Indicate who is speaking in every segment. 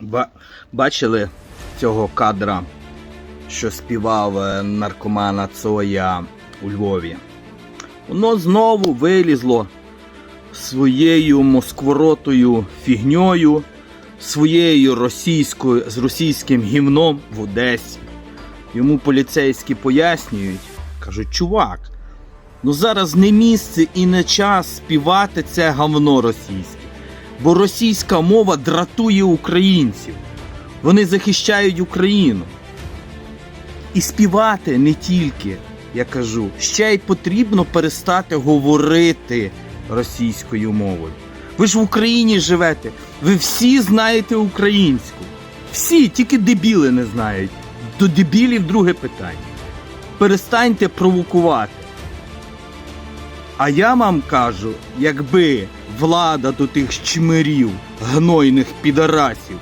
Speaker 1: Ба- бачили цього кадра, що співав е, наркомана Цоя у Львові? Воно знову вилізло своєю москворотою фігньою, своєю російською з російським гімном в Одесі. Йому поліцейські пояснюють, кажуть, чувак, ну зараз не місце і не час співати це гавно російське. Бо російська мова дратує українців. Вони захищають Україну. І співати не тільки, я кажу, ще й потрібно перестати говорити російською мовою. Ви ж в Україні живете, ви всі знаєте українську. Всі, тільки дебіли не знають. До дебілів друге питання. Перестаньте провокувати. А я вам кажу, якби влада до тих чмирів, гнойних підарасів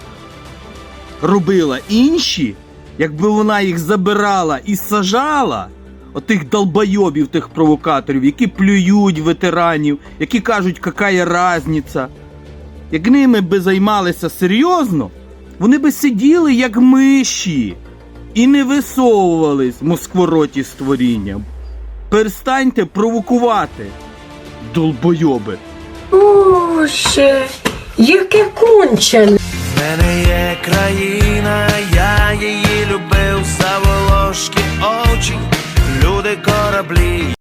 Speaker 1: робила інші, якби вона їх забирала і сажала, отих долбойобів, тих провокаторів, які плюють ветеранів, які кажуть, яка є разниця. Як ними би займалися серйозно, вони би сиділи як миші і не висовувались москвороті створіння. Перестаньте провокувати, долбойоби.
Speaker 2: Боже, яке кончене.
Speaker 3: В мене є країна,